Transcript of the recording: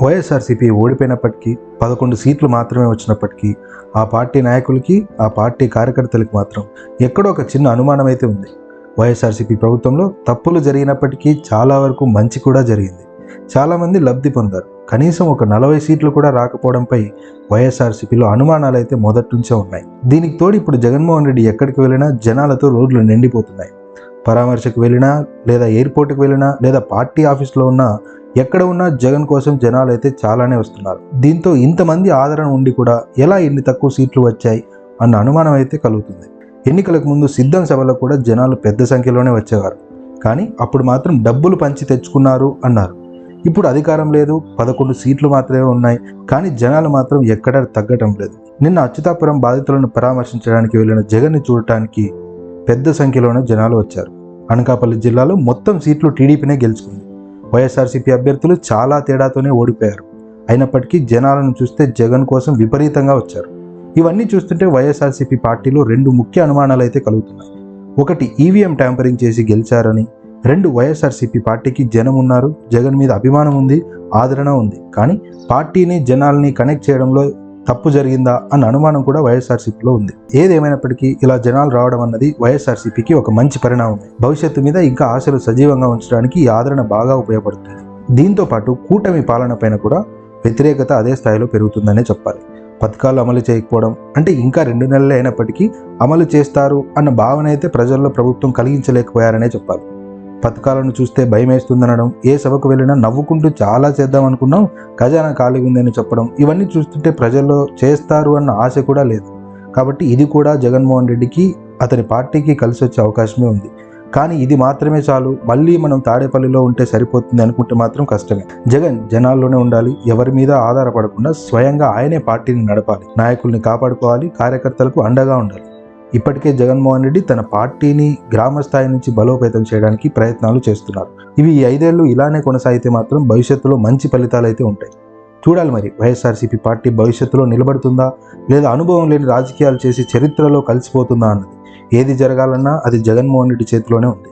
వైఎస్ఆర్సీపీ ఓడిపోయినప్పటికీ పదకొండు సీట్లు మాత్రమే వచ్చినప్పటికీ ఆ పార్టీ నాయకులకి ఆ పార్టీ కార్యకర్తలకు మాత్రం ఎక్కడో ఒక చిన్న అనుమానం అయితే ఉంది. వైఎస్ఆర్సీపీ ప్రభుత్వంలో తప్పులు జరిగినప్పటికీ చాలా వరకు మంచి కూడా జరిగింది. చాలామంది లబ్ధి పొందారు. కనీసం ఒక నలభై సీట్లు కూడా రాకపోవడంపై వైఎస్ఆర్సీపీలో అనుమానాలు అయితే మొదటి నుంచే ఉన్నాయి. దీనికి తోడు ఇప్పుడు జగన్మోహన్ రెడ్డి ఎక్కడికి వెళ్ళినా జనాలతో రోడ్లు నిండిపోతున్నాయి. పరామర్శకు వెళ్ళినా లేదా ఎయిర్పోర్ట్కి వెళ్ళినా లేదా పార్టీ ఆఫీస్లో ఉన్నా ఎక్కడ ఉన్నా జగన్ కోసం జనాలు అయితే చాలానే వస్తున్నారు. దీంతో ఇంతమంది ఆదరణ ఉండి కూడా ఎలా ఇన్ని తక్కువ సీట్లు వచ్చాయి అన్న అనుమానం అయితే కలుగుతుంది. ఎన్నికలకు ముందు సిద్ధం సభలో కూడా జనాలు పెద్ద సంఖ్యలోనే వచ్చేవారు. కానీ అప్పుడు మాత్రం డబ్బులు పంచి తెచ్చుకున్నారు అన్నారు. ఇప్పుడు అధికారం లేదు పదకొండు సీట్లు మాత్రమే ఉన్నాయి కానీ జనాలు మాత్రం ఎక్కడా తగ్గటం లేదు. నిన్న అచ్యుతాపురం బాధితులను పరామర్శించడానికి వెళ్ళిన జగన్ని చూడటానికి పెద్ద సంఖ్యలోనే జనాలు వచ్చారు. అనకాపల్లి జిల్లాలో మొత్తం సీట్లు టీడీపీనే గెలుచుకుంది. వైఎస్ఆర్సీపీ అభ్యర్థులు చాలా తేడాతోనే ఓడిపోయారు. అయినప్పటికీ జనాలను చూస్తే జగన్ కోసం విపరీతంగా వచ్చారు. ఇవన్నీ చూస్తుంటే వైఎస్ఆర్సీపీ పార్టీలో రెండు ముఖ్య అనుమానాలు అయితే కలుగుతున్నాయి. ఒకటి ఈవీఎం ట్యాంపరింగ్ చేసి గెలిచారని. రెండు వైఎస్ఆర్సీపీ పార్టీకి జనం ఉన్నారు. జగన్ మీద అభిమానం ఉంది ఆదరణ ఉంది. కానీ పార్టీని జనాల్ని కనెక్ట్ చేయడంలో తప్పు జరిగిందా అన్న అనుమానం కూడా వైఎస్ఆర్సీపీలో ఉంది. ఏదేమైనప్పటికీ ఇలా జనాలు రావడం అన్నది వైఎస్ఆర్సీపీకి ఒక మంచి పరిణామం భవిష్యత్తు మీద ఇంకా ఆశలు సజీవంగా ఉంచడానికి ఈ ఆదరణ బాగా ఉపయోగపడుతుంది. దీంతో పాటు కూటమి పాలన పైన కూడా వ్యతిరేకత అదే స్థాయిలో పెరుగుతుందనే చెప్పాలి. పథకాలు అమలు చేయకపోవడం అంటే ఇంకా రెండు నెలలే అయినప్పటికీ అమలు చేస్తారు అన్న భావన అయితే ప్రజల్లో ప్రభుత్వం కలిగించలేకపోయారనే చెప్పాలి. పథకాలను చూస్తే భయం వేస్తుందనడం ఏ సభకు వెళ్ళినా నవ్వుకుంటూ చాలా చేద్దాం అనుకున్నాం. ఖజానా ఖాళీగా ఉందని చెప్పడం. ఇవన్నీ చూస్తుంటే ప్రజల్లో చేస్తారు అన్న ఆశ కూడా లేదు. కాబట్టి ఇది కూడా జగన్మోహన్ రెడ్డికి అతని పార్టీకి కలిసి వచ్చే అవకాశమే ఉంది. కానీ ఇది మాత్రమే చాలు. మళ్ళీ మనం తాడేపల్లిలో ఉంటే సరిపోతుంది అనుకుంటే మాత్రం కష్టమే. జగన్ జనాల్లోనే ఉండాలి. ఎవరి మీద ఆధారపడకుండా స్వయంగా ఆయనే పార్టీని నడపాలి. నాయకుల్ని కాపాడుకోవాలి. కార్యకర్తలకు అండగా ఉండాలి. ఇప్పటికే జగన్మోహన్ రెడ్డి తన పార్టీని గ్రామ స్థాయి నుంచి బలోపేతం చేయడానికి ప్రయత్నాలు చేస్తున్నారు. ఇవి ఈ ఐదేళ్ళు ఇలానే కొనసాగితే మాత్రం భవిష్యత్తులో మంచి ఫలితాలు అయితే ఉంటాయి. చూడాలి మరి వైఎస్ఆర్సీపీ పార్టీ భవిష్యత్తులో నిలబడుతుందా? లేదా అనుభవం లేని రాజకీయాలు చేసి చరిత్రలో కలిసిపోతుందా అన్నది. ఏది జరగాలన్నా అది జగన్మోహన్ రెడ్డి చేతిలోనే ఉంది.